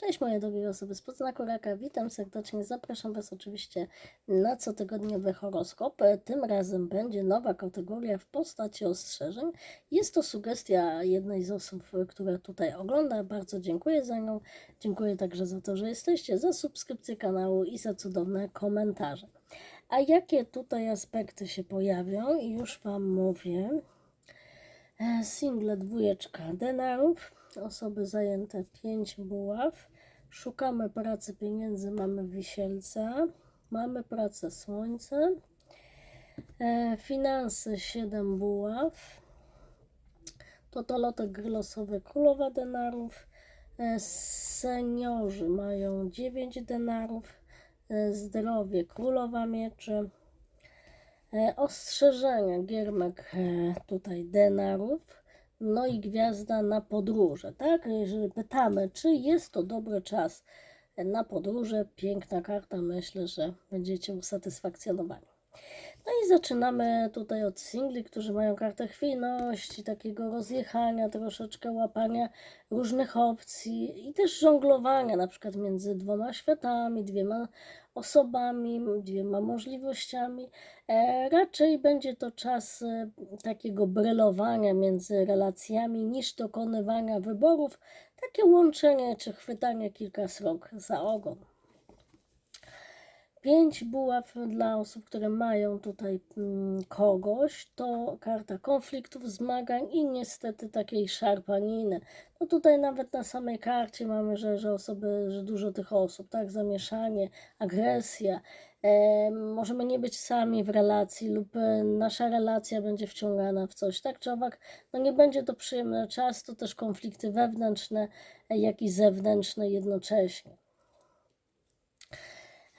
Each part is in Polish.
Cześć moje drogie osoby z Poznaku Raka, witam serdecznie, zapraszam Was oczywiście na cotygodniowy horoskop. Tym razem będzie nowa kategoria w postaci ostrzeżeń. Jest to sugestia jednej z osób, która tutaj ogląda, bardzo dziękuję za nią. Dziękuję także za to, że jesteście, za subskrypcję kanału i za cudowne komentarze. A jakie tutaj aspekty się pojawią? Już Wam mówię. E, Single dwójeczka denarów, osoby zajęte 5 buław, szukamy pracy pieniędzy, mamy wisielca, mamy pracę słońce, e, finanse 7 buław, totolotek grylosowy królowa denarów, e, seniorzy mają 9 denarów, e, zdrowie królowa mieczy, E, Ostrzeżenia, giermek e, tutaj denarów, no i gwiazda na podróże, tak? Jeżeli pytamy, czy jest to dobry czas na podróże, piękna karta, myślę, że będziecie usatysfakcjonowani. No i zaczynamy tutaj od singli, którzy mają kartę chwiejności, takiego rozjechania, troszeczkę łapania różnych opcji i też żonglowania, na przykład między dwoma światami, dwiema osobami, dwiema możliwościami. E, raczej będzie to czas e, takiego brylowania między relacjami niż dokonywania wyborów, takie łączenie czy chwytanie kilka srok za ogon. Pięć buław dla osób, które mają tutaj mm, kogoś, to karta konfliktów, zmagań i niestety takiej szarpaniny. No tutaj nawet na samej karcie mamy, że, że osoby, że dużo tych osób, tak, zamieszanie, agresja. E, możemy nie być sami w relacji lub e, nasza relacja będzie wciągana w coś, tak czy owak, no nie będzie to przyjemny czas, to też konflikty wewnętrzne, e, jak i zewnętrzne jednocześnie.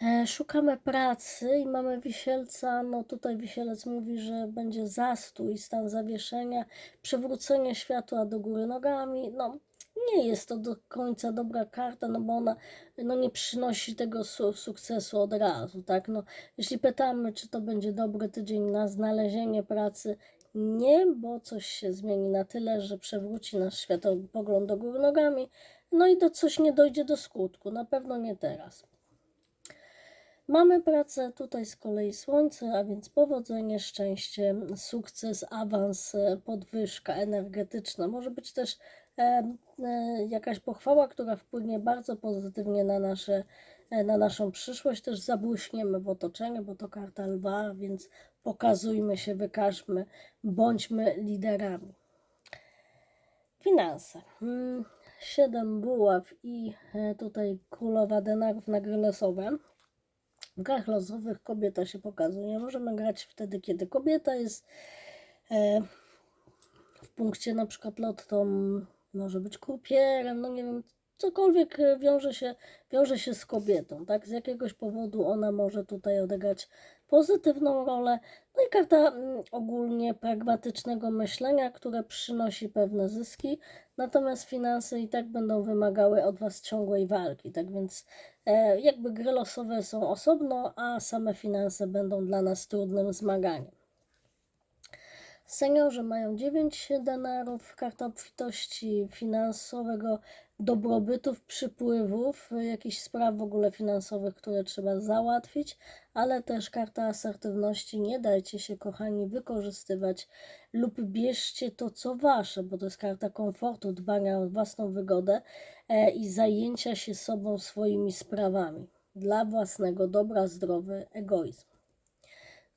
E, Szukamy pracy i mamy wisielca. No tutaj wisielec mówi, że będzie zastój, stan zawieszenia, przewrócenie światła do góry nogami. No nie jest to do końca dobra karta, no bo ona no, nie przynosi tego su sukcesu od razu, tak? No, jeśli pytamy, czy to będzie dobry tydzień na znalezienie pracy, nie, bo coś się zmieni na tyle, że przewróci nasz światopogląd do góry nogami, no i do coś nie dojdzie do skutku, na pewno nie teraz. Mamy pracę tutaj z kolei słońce, a więc powodzenie, szczęście, sukces, awans, e, podwyżka energetyczna. Może być też e, e, jakaś pochwała, która wpłynie bardzo pozytywnie na, nasze, na naszą przyszłość. Też zabłyśniemy w otoczeniu, bo to karta lwa, więc pokazujmy się, wykażmy, bądźmy liderami. Finanse. Mm, Siedem buław i tutaj królowa denarów na gry losowe. W grach losowych kobieta się pokazuje. Możemy grać wtedy, kiedy kobieta jest e, w punkcie na przykład lotto, może być kurpierem, no nie wiem, cokolwiek wiąże się, wiąże się z kobietą, tak? Z jakiegoś powodu ona może tutaj odegrać pozytywną rolę. No i karta mm, ogólnie pragmatycznego myślenia, które przynosi pewne zyski, natomiast finanse i tak będą wymagały od Was ciągłej walki, tak więc e, jakby gry losowe są osobno, a same finanse będą dla nas trudnym zmaganiem. Seniorzy mają 9 denarów, karta obfitości finansowego, dobrobytów, przypływów, jakichś spraw w ogóle finansowych, które trzeba załatwić, ale też karta asertywności. Nie dajcie się, kochani, wykorzystywać lub bierzcie to, co wasze, bo to jest karta komfortu, dbania o własną wygodę e, i zajęcia się sobą, swoimi sprawami dla własnego dobra, zdrowy egoizm.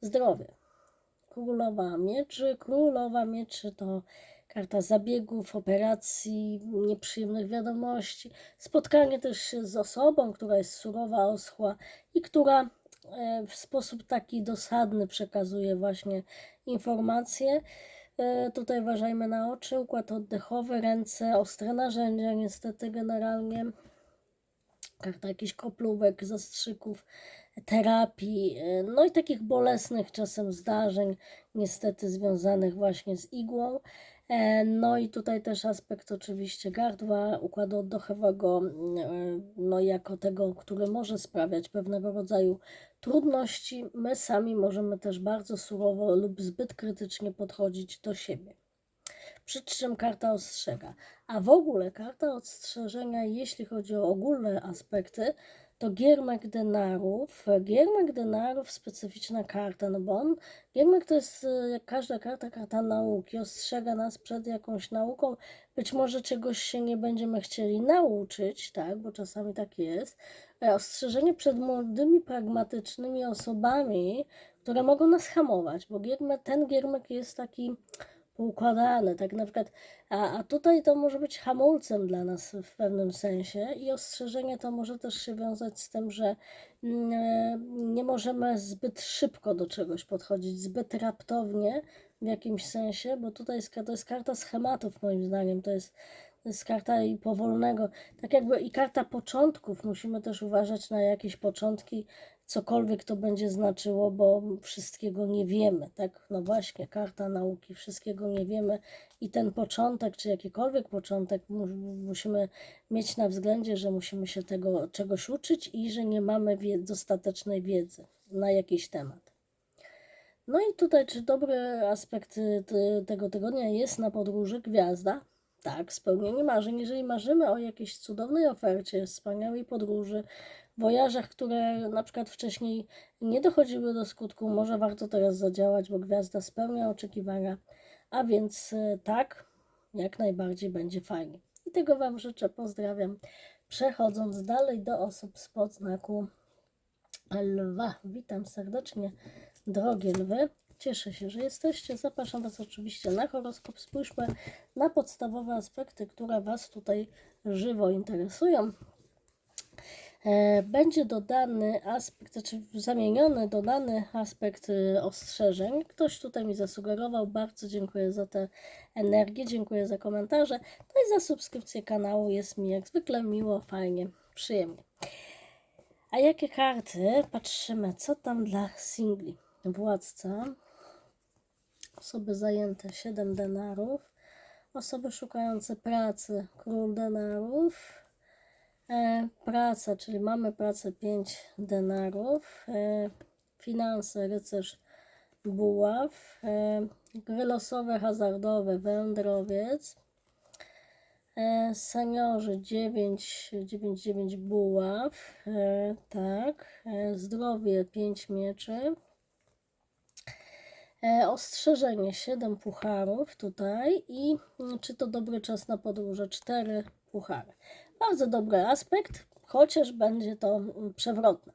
Zdrowie. Królowa Mieczy. Królowa Mieczy to karta zabiegów, operacji, nieprzyjemnych wiadomości. Spotkanie też z osobą, która jest surowa, oschła i która e, w sposób taki dosadny przekazuje właśnie informacje. E, Tutaj uważajmy na oczy, układ oddechowy, ręce, ostre narzędzia, niestety generalnie karta jakichś koplówek, zastrzyków, terapii, e, no i takich bolesnych czasem zdarzeń, niestety związanych właśnie z igłą. E, No i tutaj też aspekt oczywiście gardła, układu oddechowego, e, no jako tego, który może sprawiać pewnego rodzaju trudności. My sami możemy też bardzo surowo lub zbyt krytycznie podchodzić do siebie. Przy czym karta ostrzega. A w ogóle karta ostrzeżenia, jeśli chodzi o ogólne aspekty, to giermek denarów. Giermek denarów, specyficzna karta, no bo on, giermek to jest e, jak każda karta, karta nauki, ostrzega nas przed jakąś nauką. Być może czegoś się nie będziemy chcieli nauczyć, tak, bo czasami tak jest. E, Ostrzeżenie przed młodymi, pragmatycznymi osobami, które mogą nas hamować, bo giermek, ten giermek jest taki poukładane, tak na przykład, a, a tutaj to może być hamulcem dla nas w pewnym sensie i ostrzeżenie to może też się wiązać z tym, że mm, e, nie możemy zbyt szybko do czegoś podchodzić, zbyt raptownie w jakimś sensie, bo tutaj jest, to jest karta schematów moim zdaniem, to jest, to jest karta i powolnego, tak jakby i karta początków, musimy też uważać na jakieś początki, cokolwiek to będzie znaczyło, bo wszystkiego nie wiemy, tak? No właśnie, karta nauki, wszystkiego nie wiemy i ten początek, czy jakikolwiek początek, mu- musimy mieć na względzie, że musimy się tego czegoś uczyć i że nie mamy wie- dostatecznej wiedzy na jakiś temat. No i tutaj, czy dobry aspekt y, tego tygodnia jest na podróży gwiazda? Tak, spełnienie marzeń. Jeżeli marzymy o jakiejś cudownej ofercie, wspaniałej podróży, wojażach, które na przykład wcześniej nie dochodziły do skutku, może warto teraz zadziałać, bo gwiazda spełnia oczekiwania. A więc y, tak, jak najbardziej będzie fajnie. I tego Wam życzę. Pozdrawiam. Przechodząc dalej do osób z podznaku Lwa. Witam serdecznie, drogie lwy. Cieszę się, że jesteście. Zapraszam Was oczywiście na horoskop. Spójrzmy na podstawowe aspekty, które Was tutaj żywo interesują. E, Będzie dodany aspekt, znaczy zamieniony, dodany aspekt y, ostrzeżeń. Ktoś tutaj mi zasugerował. Bardzo dziękuję za tę energię, dziękuję za komentarze. No i za subskrypcję kanału. Jest mi jak zwykle miło, fajnie, przyjemnie. A jakie karty? Patrzymy, co tam dla singli. Władca, osoby zajęte 7 denarów, osoby szukające pracy, król denarów, e, praca, czyli mamy pracę 5 denarów, e, finanse, rycerz buław, e, gry losowe, hazardowe, wędrowiec, E, seniorzy 9, 9, 9 buław, tak, zdrowie 5 mieczy, ostrzeżenie 7 pucharów tutaj i czy to dobry czas na podróże? 4 puchary. Bardzo dobry aspekt, chociaż będzie to przewrotne.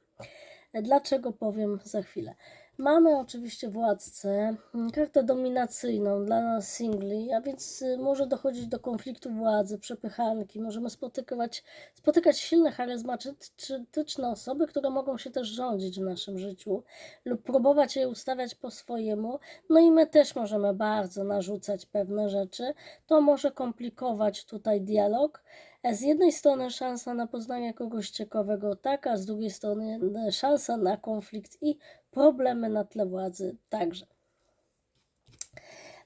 Dlaczego powiem za chwilę. Mamy oczywiście władcę, mm, kartę dominacyjną dla nas singli, a więc y, może dochodzić do konfliktu władzy, przepychanki. Możemy spotykać, spotykać silne, charyzmatyczne osoby, które mogą się też rządzić w naszym życiu lub próbować je ustawiać po swojemu. No i my też możemy bardzo narzucać pewne rzeczy. To może komplikować tutaj dialog. Z jednej strony szansa na poznanie kogoś ciekawego, tak, a z drugiej strony e, szansa na konflikt i problemy na tle władzy także.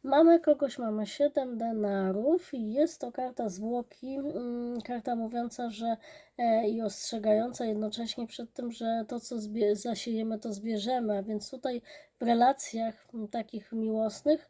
Mamy kogoś, mamy 7 denarów i jest to karta zwłoki, mm, karta mówiąca, że e, i ostrzegająca jednocześnie przed tym, że to, co zasiejemy, to zbierzemy, a więc tutaj w relacjach takich miłosnych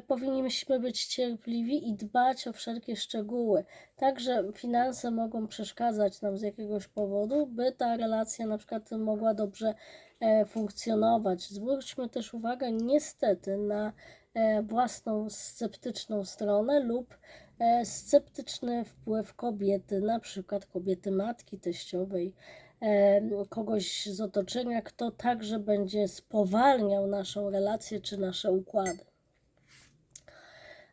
powinniśmy być cierpliwi i dbać o wszelkie szczegóły. Także finanse mogą przeszkadzać nam z jakiegoś powodu, by ta relacja na przykład mogła dobrze e, funkcjonować. Zwróćmy też uwagę niestety na e, własną sceptyczną stronę lub e, sceptyczny wpływ kobiety, na przykład kobiety matki teściowej, e, kogoś z otoczenia, kto także będzie spowalniał naszą relację czy nasze układy.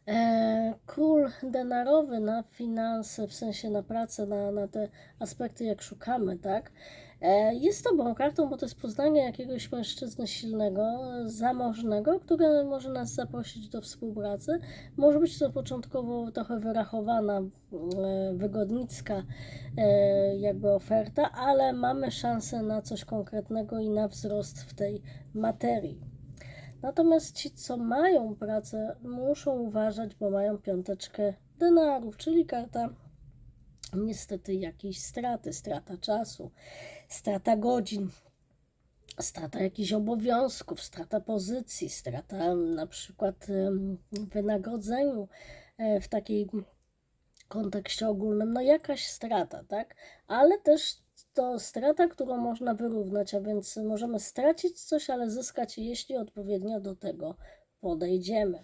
E, Król denarowy na finanse, w sensie na pracę, na, na te aspekty, jak szukamy, tak? E, Jest dobrą kartą, bo to jest poznanie jakiegoś mężczyzny silnego, zamożnego, który może nas zaprosić do współpracy. Może być to początkowo trochę wyrachowana, e, wygodnicka jakby oferta, ale mamy szansę na coś konkretnego i na wzrost w tej materii. Natomiast ci, co mają pracę, muszą uważać, bo mają piąteczkę denarów, czyli karta niestety jakiejś straty, strata czasu, strata godzin, strata jakichś obowiązków, strata pozycji, strata na przykład wynagrodzeniu e, w takiej kontekście ogólnym, no jakaś strata, tak? Ale też to strata, którą można wyrównać, a więc możemy stracić coś, ale zyskać, jeśli odpowiednio do tego podejdziemy.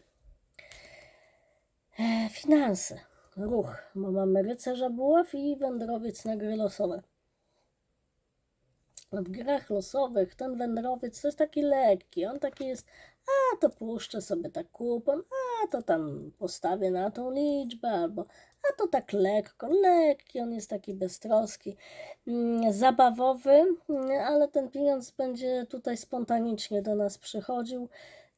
E, finanse, ruch, bo mamy rycerza buław i wędrowiec na gry losowe. W grach losowych ten wędrowiec to jest taki lekki, on taki jest, a to puszczę sobie tak kupon, a to tam postawię na tą liczbę, albo a to tak lekko, lekki, on jest taki beztroski, mm, zabawowy, mm, ale ten pieniądz będzie tutaj spontanicznie do nas przychodził,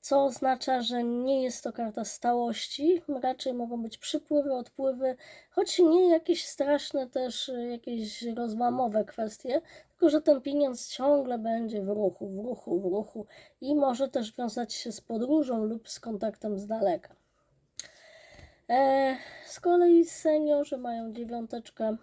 co oznacza, że nie jest to karta stałości, raczej mogą być przypływy, odpływy, choć nie jakieś straszne też y, jakieś rozłamowe kwestie, tylko że ten pieniądz ciągle będzie w ruchu, w ruchu, w ruchu i może też wiązać się z podróżą lub z kontaktem z daleka. E, z kolei seniorzy mają dziewiąteczkę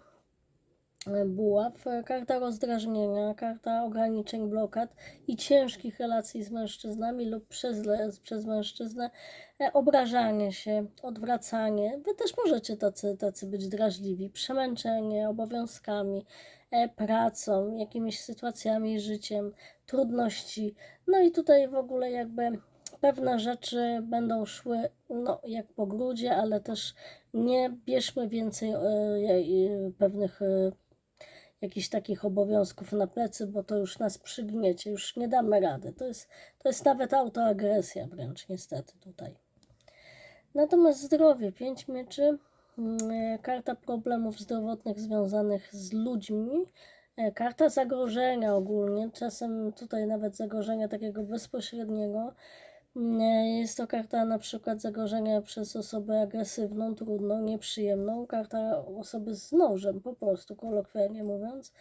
e, buław, karta rozdrażnienia, karta ograniczeń, blokad i ciężkich relacji z mężczyznami lub przez, przez mężczyznę, e, obrażanie się, odwracanie. Wy też możecie tacy, tacy być drażliwi, przemęczenie obowiązkami, pracą, jakimiś sytuacjami, życiem, trudności. No i tutaj w ogóle jakby pewne rzeczy będą szły no, jak po grudzie, ale też nie bierzmy więcej e, e, pewnych e, jakichś takich obowiązków na plecy, bo to już nas przygniecie, już nie damy rady. To jest, to jest nawet autoagresja wręcz niestety tutaj. Natomiast zdrowie, pięć mieczy, karta problemów zdrowotnych związanych z ludźmi, karta zagrożenia ogólnie, czasem tutaj nawet zagrożenia takiego bezpośredniego, jest to karta na przykład zagrożenia przez osobę agresywną, trudną, nieprzyjemną, karta osoby z nożem, po prostu, kolokwialnie mówiąc.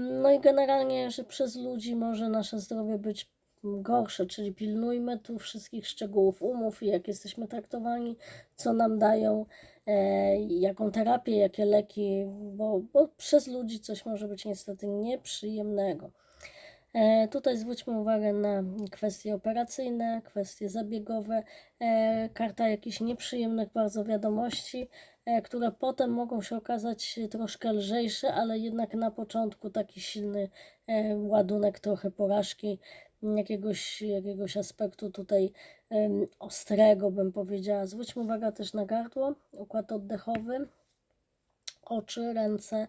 No i generalnie, że przez ludzi może nasze zdrowie być gorsze, czyli pilnujmy tu wszystkich szczegółów umów jak jesteśmy traktowani, co nam dają, e, jaką terapię, jakie leki, bo, bo przez ludzi coś może być niestety nieprzyjemnego. E, tutaj zwróćmy uwagę na kwestie operacyjne, kwestie zabiegowe, e, karta jakichś nieprzyjemnych bardzo wiadomości, e, które potem mogą się okazać troszkę lżejsze, ale jednak na początku taki silny ładunek trochę porażki, jakiegoś, jakiegoś aspektu tutaj ostrego bym powiedziała. Zwróćmy uwagę też na gardło, układ oddechowy, oczy, ręce.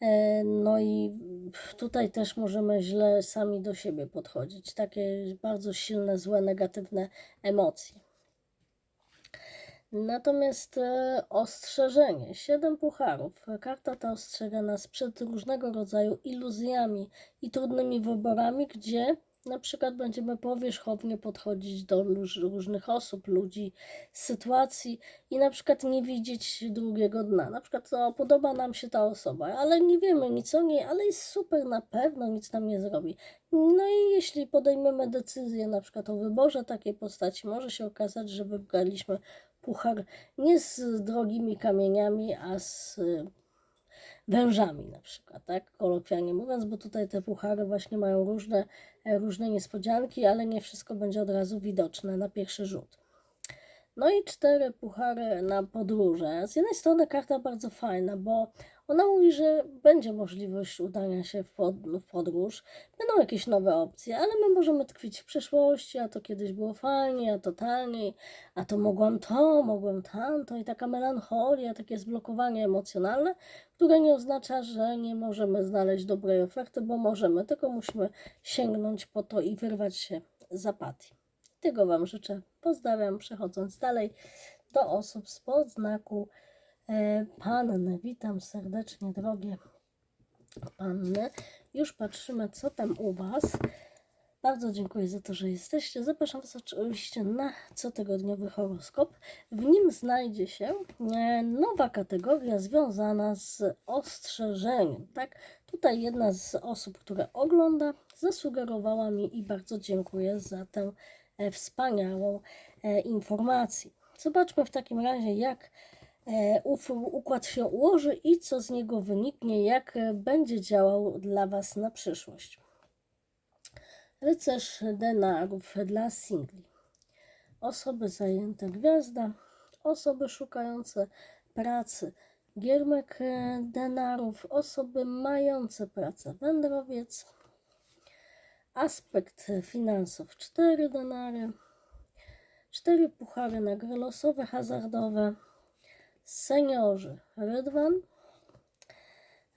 E, no i tutaj też możemy źle sami do siebie podchodzić. Takie bardzo silne, złe, negatywne emocje. Natomiast e, ostrzeżenie, siedem pucharów. Karta ta ostrzega nas przed różnego rodzaju iluzjami i trudnymi wyborami, gdzie na przykład będziemy powierzchownie podchodzić do różnych osób, ludzi, sytuacji i na przykład nie widzieć drugiego dna. Na przykład to podoba nam się ta osoba, ale nie wiemy nic o niej, ale jest super na pewno, nic nam nie zrobi. No i jeśli podejmiemy decyzję na przykład o wyborze takiej postaci, może się okazać, że wybraliśmy puchar nie z drogimi kamieniami, a z wężami na przykład, tak, kolokwialnie mówiąc, bo tutaj te puchary właśnie mają różne, e, różne niespodzianki, ale nie wszystko będzie od razu widoczne na pierwszy rzut. No i cztery puchary na podróże. Z jednej strony karta bardzo fajna, bo ona mówi, że będzie możliwość udania się w, pod, w podróż, będą jakieś nowe opcje, ale my możemy tkwić w przeszłości, a to kiedyś było fajnie, a to taniej, a to mogłam to, mogłem tamto i taka melancholia, takie zblokowanie emocjonalne, które nie oznacza, że nie możemy znaleźć dobrej oferty, bo możemy, tylko musimy sięgnąć po to i wyrwać się z apatii. Tego Wam życzę. Pozdrawiam, przechodząc dalej do osób z podznaku panny. Witam serdecznie, drogie panny. Już patrzymy, co tam u Was. Bardzo dziękuję za to, że jesteście. Zapraszam Was oczywiście na cotygodniowy horoskop. W nim znajdzie się e, nowa kategoria związana z ostrzeżeniem. Tak, tutaj jedna z osób, która ogląda, zasugerowała mi i bardzo dziękuję za tę E, wspaniałą e, informację. Zobaczmy w takim razie, jak e, układ się ułoży i co z niego wyniknie, jak będzie działał dla Was na przyszłość. Rycerz denarów dla singli. Osoby zajęte gwiazda, osoby szukające pracy. Giermek e, denarów, osoby mające pracę, wędrowiec. Aspekt finansów, 4 denary. Cztery puchary na losowe, hazardowe. Seniorzy, rydwan.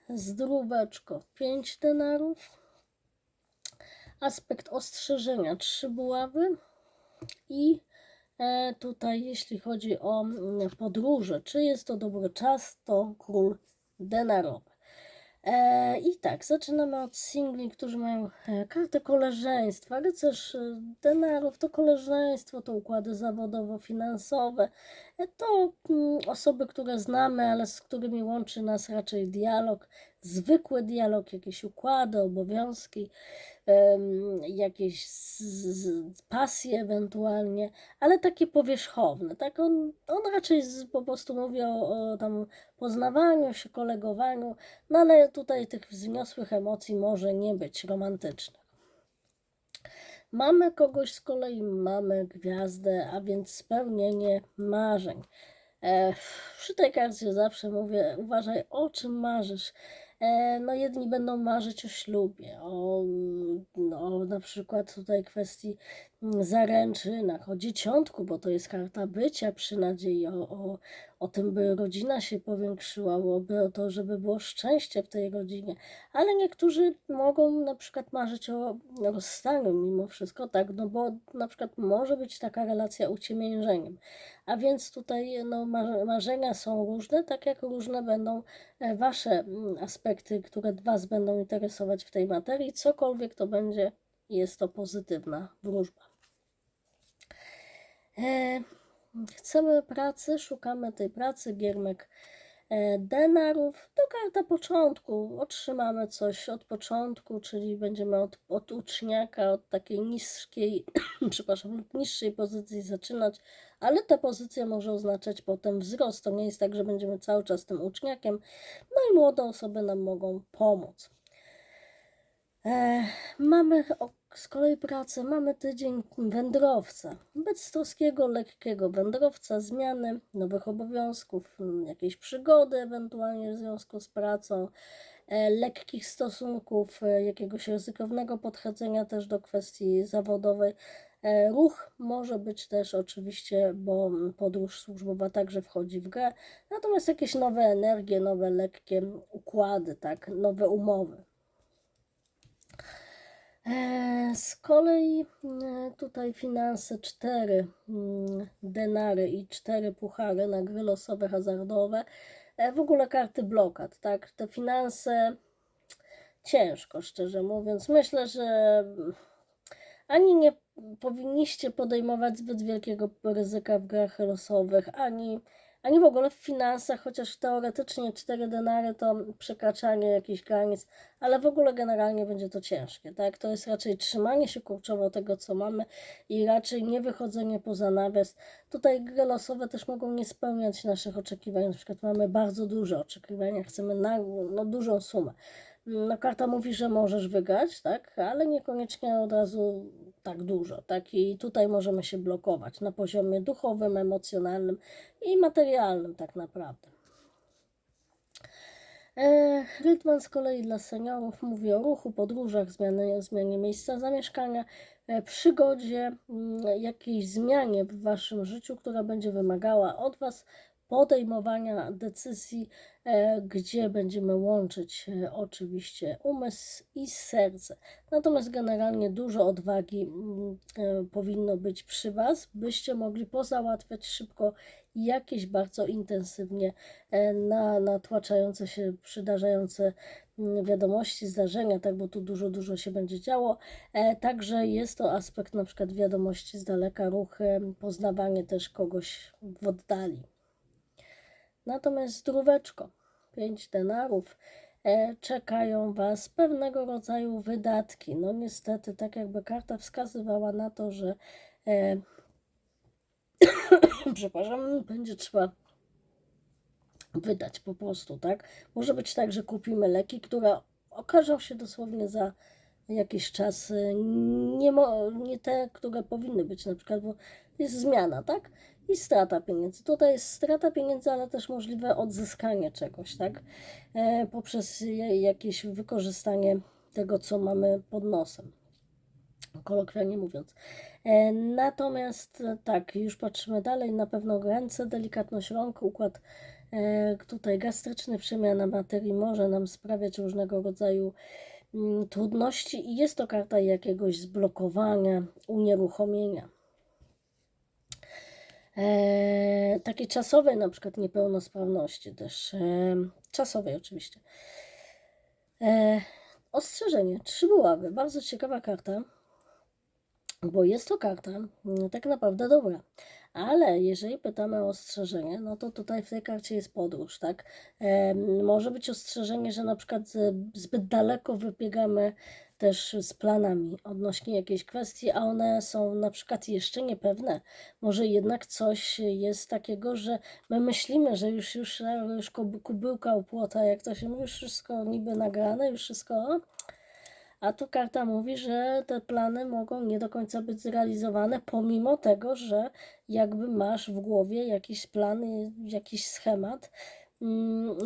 Zdróweczko, 5 denarów. Aspekt ostrzeżenia, 3 buławy. I e, tutaj, jeśli chodzi o mm, podróże, czy jest to dobry czas, to król denarowy. E, I tak, zaczynamy od singli, którzy mają e, kartę koleżeństwa. Rycerz e, denarów to koleżeństwo, to układy zawodowo-finansowe. To mm, osoby, które znamy, ale z którymi łączy nas raczej dialog, zwykły dialog, jakieś układy, obowiązki, jakieś pasje ewentualnie, ale takie powierzchowne. Tak on, on raczej po prostu mówi o, o tam poznawaniu się, kolegowaniu, no ale tutaj tych wzniosłych emocji może nie być romantycznych. Mamy kogoś z kolei, mamy gwiazdę, a więc spełnienie marzeń. E, przy tej karcie zawsze mówię, uważaj o czym marzysz. E, no jedni będą marzyć o ślubie, o, no, na przykład tutaj kwestii zaręczynach, o dzieciątku, bo to jest karta bycia przy nadziei, o, o, o tym, by rodzina się powiększyła, o to, żeby było szczęście w tej rodzinie. Ale niektórzy mogą na przykład marzyć o rozstaniu mimo wszystko, tak, no bo na przykład może być taka relacja uciemiężeniem. A więc tutaj no, marzenia są różne, tak jak różne będą e, Wasze mm, aspekty, które Was będą interesować w tej materii. Cokolwiek to będzie, jest to pozytywna wróżba. E, chcemy pracy, szukamy tej pracy. Giermek e, denarów to karta początku. Otrzymamy coś od początku, czyli będziemy od, od uczniaka, od takiej niskiej, przepraszam, niższej pozycji zaczynać, ale ta pozycja może oznaczać potem wzrost. To nie jest tak, że będziemy cały czas tym uczniakiem. No i młode osoby nam mogą pomóc. E, mamy z kolei pracę, mamy tydzień wędrowca, beztroskiego, lekkiego wędrowca, zmiany, nowych obowiązków, jakiejś przygody ewentualnie w związku z pracą, e, lekkich stosunków, e, jakiegoś ryzykownego podchodzenia też do kwestii zawodowej. E, ruch może być też oczywiście, bo podróż służbowa także wchodzi w grę, natomiast jakieś nowe energie, nowe lekkie układy, tak, nowe umowy. E, z kolei e, tutaj finanse 4 mm, denary i 4 puchary na gry losowe, hazardowe. W ogóle karty blokad, tak? Te finanse ciężko, szczerze mówiąc. Myślę, że ani nie powinniście podejmować zbyt wielkiego ryzyka w grach losowych, ani, ani w ogóle w finansach, chociaż teoretycznie 4 denary to przekraczanie jakichś granic, ale w ogóle generalnie będzie to ciężkie, tak? To jest raczej trzymanie się kurczowo tego, co mamy i raczej nie wychodzenie poza nawias. Tutaj gry losowe też mogą nie spełniać naszych oczekiwań, na przykład mamy bardzo duże oczekiwania, chcemy na, no, dużą sumę no karta mówi, że możesz wygrać, tak, ale niekoniecznie od razu tak dużo, tak, i tutaj możemy się blokować na poziomie duchowym, emocjonalnym i materialnym tak naprawdę. E, Rytman z kolei dla seniorów mówi o ruchu, podróżach, zmianie, zmianie miejsca zamieszkania, e, przygodzie, mm, jakiejś zmianie w Waszym życiu, która będzie wymagała od Was podejmowania decyzji, e, gdzie będziemy łączyć e, oczywiście umysł i serce. Natomiast generalnie dużo odwagi mm, e, powinno być przy Was, byście mogli pozałatwiać szybko jakieś bardzo intensywnie na, natłaczające się, przydarzające mm, wiadomości, zdarzenia, tak, bo tu dużo, dużo się będzie działo. Także jest to aspekt na przykład wiadomości z daleka, ruch, poznawanie też kogoś w oddali. Natomiast zdróweczko, 5 denarów, e, czekają Was pewnego rodzaju wydatki. No niestety, tak jakby karta wskazywała na to, że e, przepraszam, będzie trzeba wydać po prostu, tak? Może być tak, że kupimy leki, które okażą się dosłownie za jakiś czas nie, nie te, które powinny być, na przykład, bo jest zmiana, tak? I strata pieniędzy. Tutaj jest strata pieniędzy, ale też możliwe odzyskanie czegoś, tak? E, poprzez jakieś wykorzystanie tego, co mamy pod nosem kolokwialnie mówiąc. E, Natomiast e, tak, już patrzymy dalej, na pewno ręce, delikatność rąk, układ tutaj gastryczny, przemiana materii może nam sprawiać różnego rodzaju mm, trudności i jest to karta jakiegoś zblokowania, unieruchomienia. E, takiej czasowej na przykład niepełnosprawności też, e, czasowej oczywiście. E, ostrzeżenie, trzy buławy, bardzo ciekawa karta bo jest to karta mm, tak naprawdę dobra. Ale jeżeli pytamy o ostrzeżenie, no to tutaj w tej karcie jest podróż, tak? Em, może być ostrzeżenie, że na przykład z- zbyt daleko wybiegamy też z planami odnośnie jakiejś kwestii, a one są na przykład jeszcze niepewne. Może jednak coś jest takiego, że my myślimy, że już, już, już kuby- kubełka u płota, jak to się mówi, już wszystko niby nagrane, już wszystko a tu karta mówi, że te plany mogą nie do końca być zrealizowane, pomimo tego, że jakby masz w głowie jakiś plan, jakiś schemat,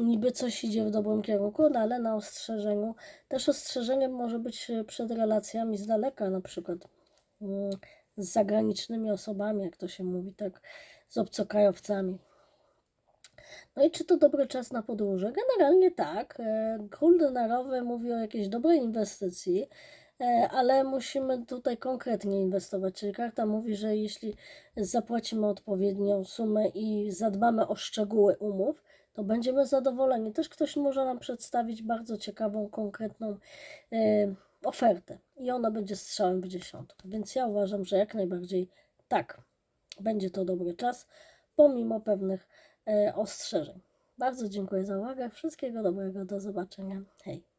niby coś idzie w dobrym kierunku, no ale na ostrzeżeniu. Też ostrzeżeniem może być y, przed relacjami z daleka, na przykład mm, z zagranicznymi osobami, jak to się mówi, tak, z obcokrajowcami. No i czy to dobry czas na podróże? Generalnie tak. E, Król denarowy mówi o jakiejś dobrej inwestycji, e, ale musimy tutaj konkretnie inwestować. Czyli karta mówi, że jeśli zapłacimy odpowiednią sumę i zadbamy o szczegóły umów, to będziemy zadowoleni. Też ktoś może nam przedstawić bardzo ciekawą, konkretną e, ofertę i ona będzie strzałem w dziesiątkę. Więc ja uważam, że jak najbardziej tak, będzie to dobry czas, pomimo pewnych e, ostrzeżeń. Bardzo dziękuję za uwagę. Wszystkiego dobrego. Do zobaczenia. Hej.